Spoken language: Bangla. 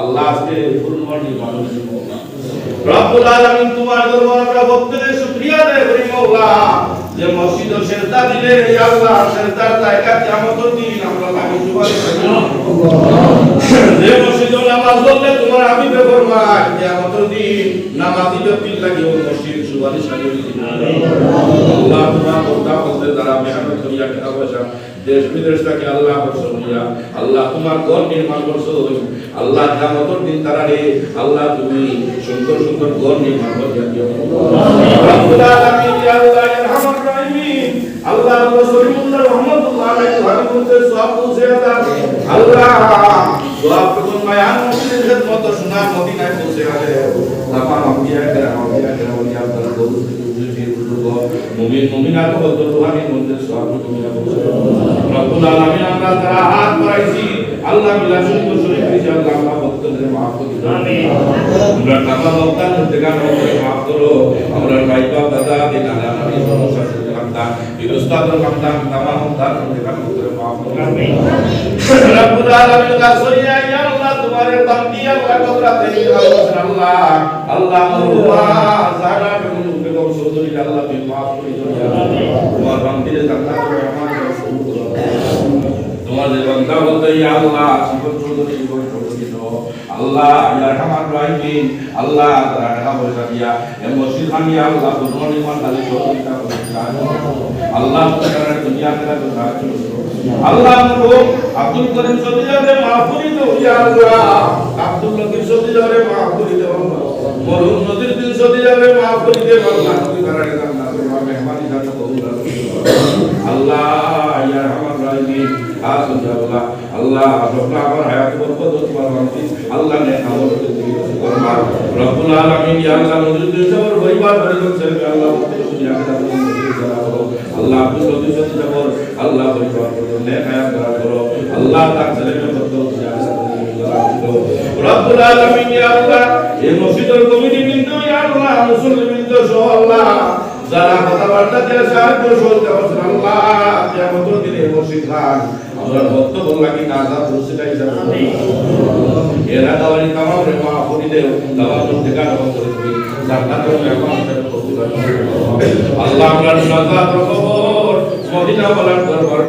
আল্লাহ আজকে ফুলমণি মানুষ রব্বুল আলামিন তোমার দরবারে আমরা প্রত্যেকে শুকরিয়া আদায় করি মাওলা, যে মসজিদ ও সেজদা দিলে সুপারিশ ফরমায় কিয়ামতের দিন নামাজি ব্যক্তির লাগে ওই মসজিদ, সুপারিশ লাগে আল্লাহ তোমার কথা বলতে তারা মেহনত করিয়া টাকা পয়সা, দেশ বিদেশ থেকে আল্লাহ বর্ষিয়া আল্লাহ তোমার ঘর নির্মাণ করছ। আল্লাহ কিয়ামতের দিন তারা রে, আল্লাহ তুমি সুন্দর সুন্দর ঘর নির্মাণ করিয়া দিও। রব্বুল আলামিন, ইয়া আল্লাহ ইয়া রাহিমিন, আল্লাহ রাসূলুল্লাহ রহমাতুল্লাহ আলাইহি ওয়া বলতে সওয়াব দাও আল্লাহ দোয়া মায়ান মসজিদের খিদমত মদিনায় পৌঁছে গেলে তামাম আম্বিয়া কেরাম আম্বিয়া কেরাম ওলিয়া আল্লাহ দরুদ মুমিন মুমিনাত ও রুহানি মন্দির সওয়াব তুমি রব্বুল আলামিন আমরা তারা হাত বাড়াইছি। আল্লাহ মিলা শুকর শরীফ দিছি আল্লাহ আমরা ভক্তদের maaf করে আমিন। আমরা তামাম ভক্তান থেকে আমাদের maaf করো। আমরা ভাই বাপ দাদা দিন আল্লাহ নবী সমস্যা থেকে আমরা বিরস্তাদের আমরা তামাম ভক্তান থেকে আমাদের maaf করো আমিন। রব্বুল আলামিন কা সইয়া ইয়া আল্লাহ তোমারে বান্দি আল্লাহ কবরাতে আল্লাহ আল্লাহ জানা বেগম বেগম চৌধুরী আল্লাহ maaf করে দিও তোমার বান্দিরে জান্নাত রহমান তোমাদের বান্দা বলতে আল্লাহ জীবন চৌধুরী জীবন চৌধুরী আল্লাহ ইয়া রহমান রাহিম। আল্লাহ তারা টাকা পয়সা দিয়া এ মসজিদ ভাঙিয়া আল্লাহ তোমার নির্মাণ কালে সহযোগিতা আল্লাহ তাআলা দুনিয়া থেকে তো সাহায্য আল্লাহ আমরো আব্দুল করিম সদিজারে মাফ করে দাও ইয়া আল্লাহ। আব্দুল লতিফ সদিজারে মাফ করে দাও মরহুম নদীর দিন সদিজারে মাফ করে দাও আল্লাহ। তুমি তারা মেহমানি জান্নাত কবুল আল্লাহ ইয়া আসুন আল্লাহ আল্লাহ রব্বুল আমার হায়াত বরকত তোমার বান্দি আল্লাহ নে আমল করমা রব্বুল আলামিন, ইয়া আল্লাহ নজরুল সবর পরিবার পরিজন ছেলে আল্লাহ দুনিয়া কে আল্লাহ আব্দুল লতিফ সদিজার আল্লাহ পরিবার পরিজন নে হায়াত করা করো। আল্লাহ তার ছেলে বরকত দুনিয়া রব্বুল আলামিন, ইয়া আল্লাহ এই মসজিদের কমিটি কিন্তু ইয়া আল্লাহ মুসলিম কিন্তু সহ আল্লাহ। যারা কথাবার্তা দিয়ে সাহায্য শুনতে হবে আল্লাহ কিয়ামতের দিনে বসে খান আমরা ভক্ত বললা কি নাজা তাই হিসাবে এরা দাওয়ারি তামাম রে, মা করি দে দাওয়াত থেকে নাম করে দিই জান্নাতের মেহমান হিসেবে কবুল করো। আল্লাহ আমরা সাজাত খবর মদিনা বলার দরবার।